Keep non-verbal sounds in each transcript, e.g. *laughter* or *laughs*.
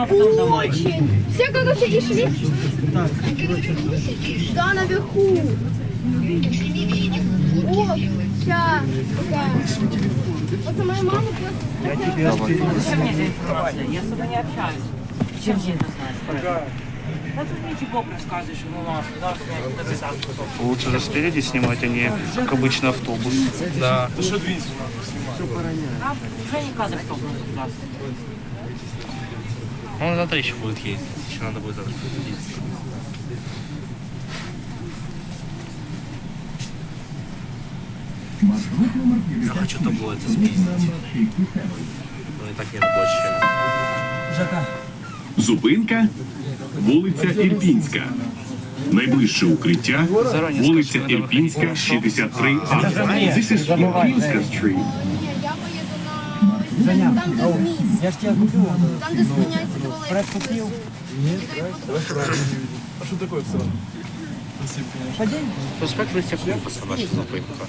прямо потом домой. Очень. Все, короче, и шли. Так, Да, наверху. О, сейчас. Вот моя мама просто... Я тебя Я особо не общаюсь. Чем же это знать? Типа Лучше же спереди снимать, а не как обычно автобус. Да. Ну что двинься, Все пора А, уже не кадр автобус. Он завтра еще будет ездить. Еще надо будет завтра ездить. Я хочу табло это спиздить. Ну и так не робочее. Зупинка вулиця Ірпінська. Найближче укриття вулиця Ірпінська, 63А. This is Ірпінська Street. Я поеду на... Там, где вниз. Я ж тебя купил. Там, где сменяется туалет. Проспект Лисякова, наша зупинка.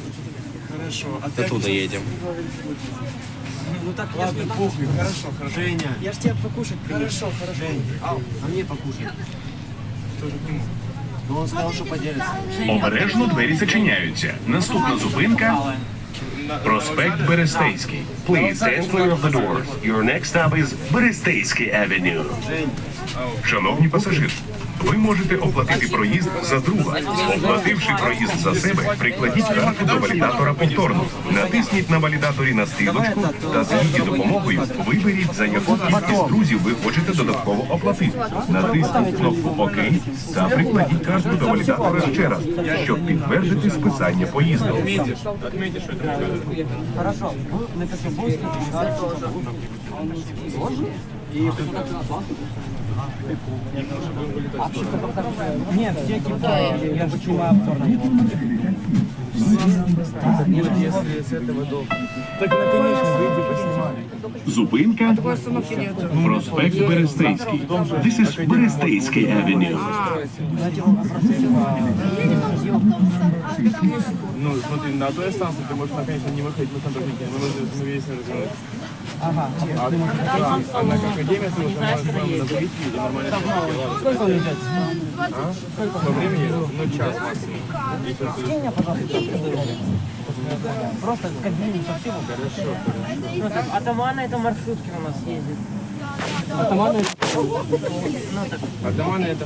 Хорошо. А ты Оттуда едем. Ну так ладно, похуй. Хорошо, хорошо. Женя. Я ж тебя покушать Хорошо, хорошо. Жень, а, а мне покушать. Тоже к нему. Ну он сказал, что поделится. Обережно двері зачиняються. Наступна зупинка проспект Берестейський. Please stand clear of the doors. Your next stop is Берестейський Avenue. Шановні пасажири, ви можете оплатити проїзд за друга. Оплативши проїзд за себе, прикладіть карту до валідатора повторно. Натисніть на валідаторі на стрілочку та з її допомогою виберіть, за яку кількість друзів ви хочете додатково оплатити. Натисніть кнопку ОК та прикладіть карту до валідатора ще раз, щоб підтвердити списання поїзду. Хорошо. Напиши быстро. Нет, все типа, я же чума обзор на него. Если с этого до... Так наконечно выйди поснимали. Зупинка проспект Берестейський. This is Берестейський Avenue. Ну, смотри, на той станции ты можешь, конечно, не выходить, мы там должны, мы нужно мы весь развернуть. Ага. А, а, на академии слушай, можно забыть нормально? Сколько он лежит? Ну, а? Сколько? Времени? Ну, час максимум. Скинь пожалуйста. Просто скопируем со всего. Хорошо, хорошо. Атаман на этом маршрутке у нас ездят. Атаманы это... Ну, атаманы это...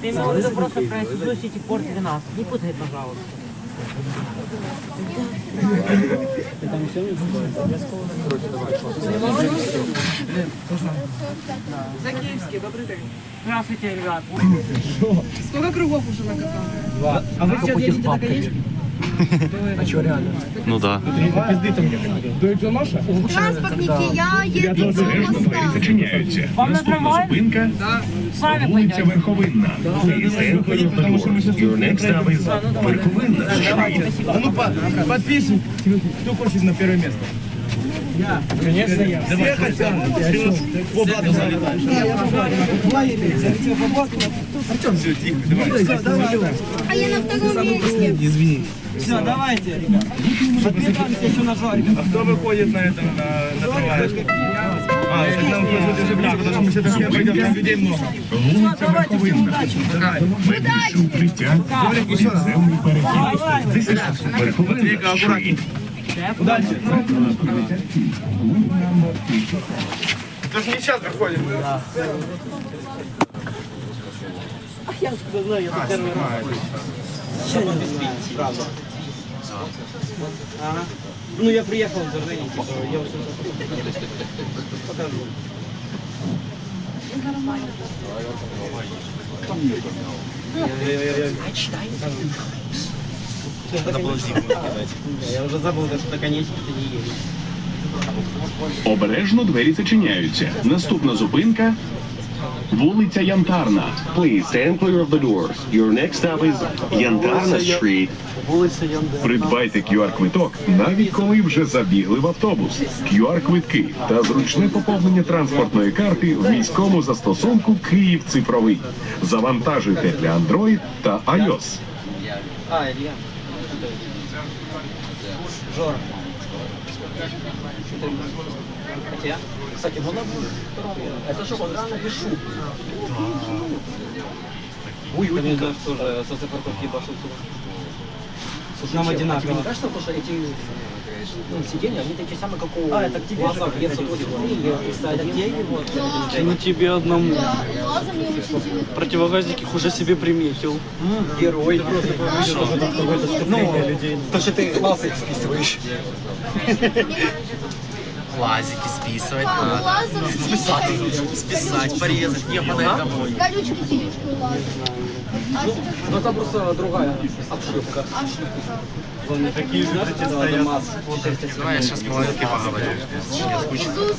Ты имел в виду просто произносите порт 12. Не путай, пожалуйста. Здравствуйте, ребят. Сколько кругов уже накатали? Два. А вы сейчас едете на конечке? *laughs* А что реально? Ну да. Транспортники, я еду до моста. зачиняються. Вам на Наступна трамвай? зупинка Сами вулиця. Верховинна. The doors. Your next stop is Верховинна Street. А ну, по- подпишем, кто хочет на первое место. Я. Конечно, я. Все хотят. В облако залетаешь. Артем, все, тихо, давай. А я на втором месте. Все, давайте, ребят. Подписываемся еще на жарик. А кто выходит на этом, на, на трамвае? А, это нам просто держи близко, потому что мы сейчас пойдем, там людей много. Вулиця Верховинна. Найближче укриття підземний перехід. This is Верховинна Street. Дальше. Это же не сейчас выходим. Ага. Ну, я приехал за Женей, типа, я уже покажу. Надо было Я уже забыл, даже что конечник ты не едешь. Обережно двері зачиняються. Наступна зупинка вулиця Янтарна. Please stand clear of the doors. Your next stop is Янтарна Street. Вулиця. Придбайте QR-квиток, навіть коли вже забігли в автобус. QR-квитки та зручне поповнення транспортної карти в міському застосунку Київ цифровий. Завантажуйте для Android та iOS. Жора. Кстати, вона була. Це що, квадратна і шуб. Ой, ой, ой. тоже соцепарковки башутся. Нам а одинаково. Не кажется, что эти ну, сиденья, они такие самые, как у а, это к тебе глазах Е108, Е101. Вот. Это не ну, тебе одному. Противогазники уже себе приметил. Герой. Ты просто помнишь, что это какое-то что ты классы списываешь. Лазики списывать А, надо. лазом Списать, списать, порезать, ехать домой. Колючки сидюшки лазом. А себе Ну, это просто другая обшивка. ошибка. Вон такие, знаете, надо масс. Давай я сейчас с молодки поговорю. Иисус.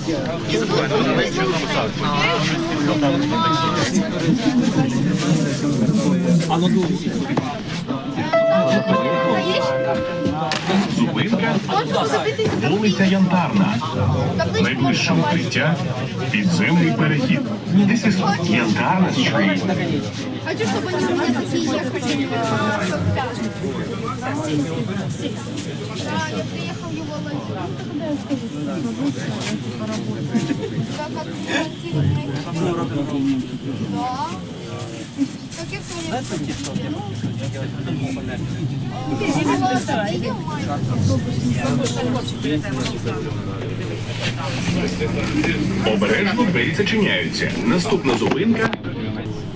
Зупинка Можно забитый за вулиця Янтарна. Найближче укриття підземний перехід. This is Янтарна Street. Хочу, чтобы они у меня такие ехали. Да, я приехал его ловить. Как отремонтировать? Да. Обережно двері зачиняються. Наступна зупинка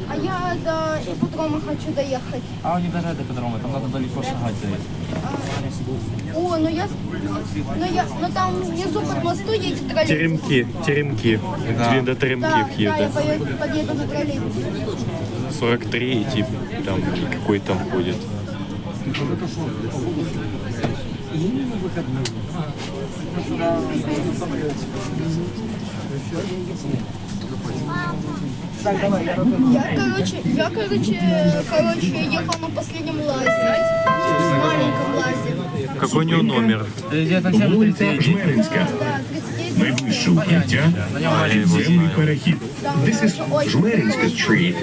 А я до ипподрома хочу доехать. А не даже до ипподрома, там надо далеко шагать. О, ну я, ну я, ну там внизу под мосту едет троллейбус. Теремки, теремки. Він до Да, теремків да, я поеду, подъеду на троллейбусе. 43 и тип там какой там ходит. Я, короче, я, короче, короче, ехал на последнем лазе. Маленьком лазе. Какой у него номер? вулиця Жмеринська. Да, 39. Найближче укриття підземний перехід. This is Жмеринська Street.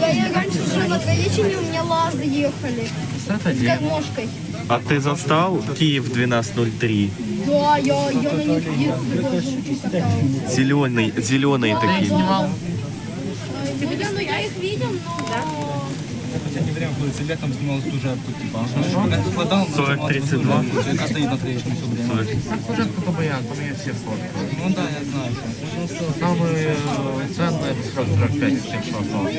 Я, я раньше жил на Троещине, у меня лазы ехали. С гармошкой. А ты застал Киев 1203? Да, я, я на них ездила, чуть-чуть каталась. Зеленый, зеленые такие. Ну, я, ну, я их видел, но... смотрел, коли це летом знімалось дуже жарко, типа. А що не складав, 40-32. Яка стоїть на третьому все время. Спочатку то моя, то мені всі фотки. Ну да, я знаю. Самые ценные 45 всех, что осталось.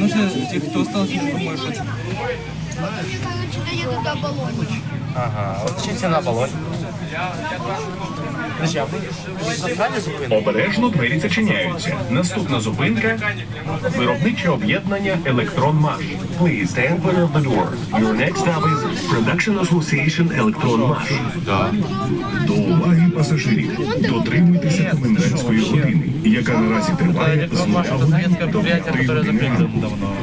Ну же, те кто остался, я думаю, що це. Ага, от вчиться на балоні. Обережно двері зачиняються. Наступна зупинка виробниче об'єднання Електрон Маш. Please stand of the doors. Your next stop is Production Association Electron Маш. До уваги пасажирів. Дотримуйтеся комендантської години, яка наразі триває з 0 до 5 ранку.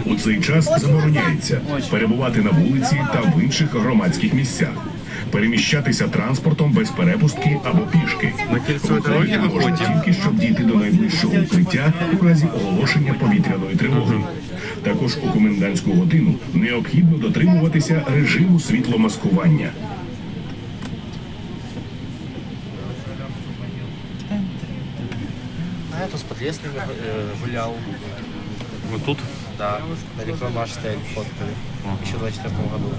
У цей час забороняється перебувати на вулиці та в інших громадських місцях Переміщатися транспортом без перепустки або пішки. На кільцевій дорогі Вийти можна виходимо. тільки щоб дійти до найближчого укриття у разі оголошення повітряної тривоги. Також у комендантську годину необхідно дотримуватися режиму світломаскування. А я тут с подлесными э, гулял. Вот тут? Да, на электрон ваш стояли, фоткали. Еще в 24 году.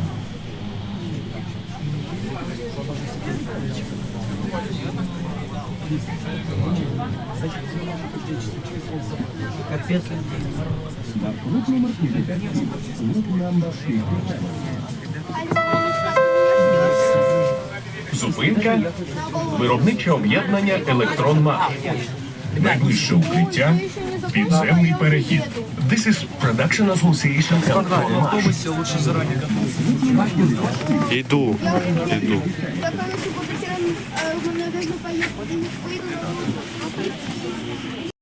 Зупинка виробниче об'єднання Електрон Маш. Найближче укриття підземний перехід. This is Production Association иду. Я,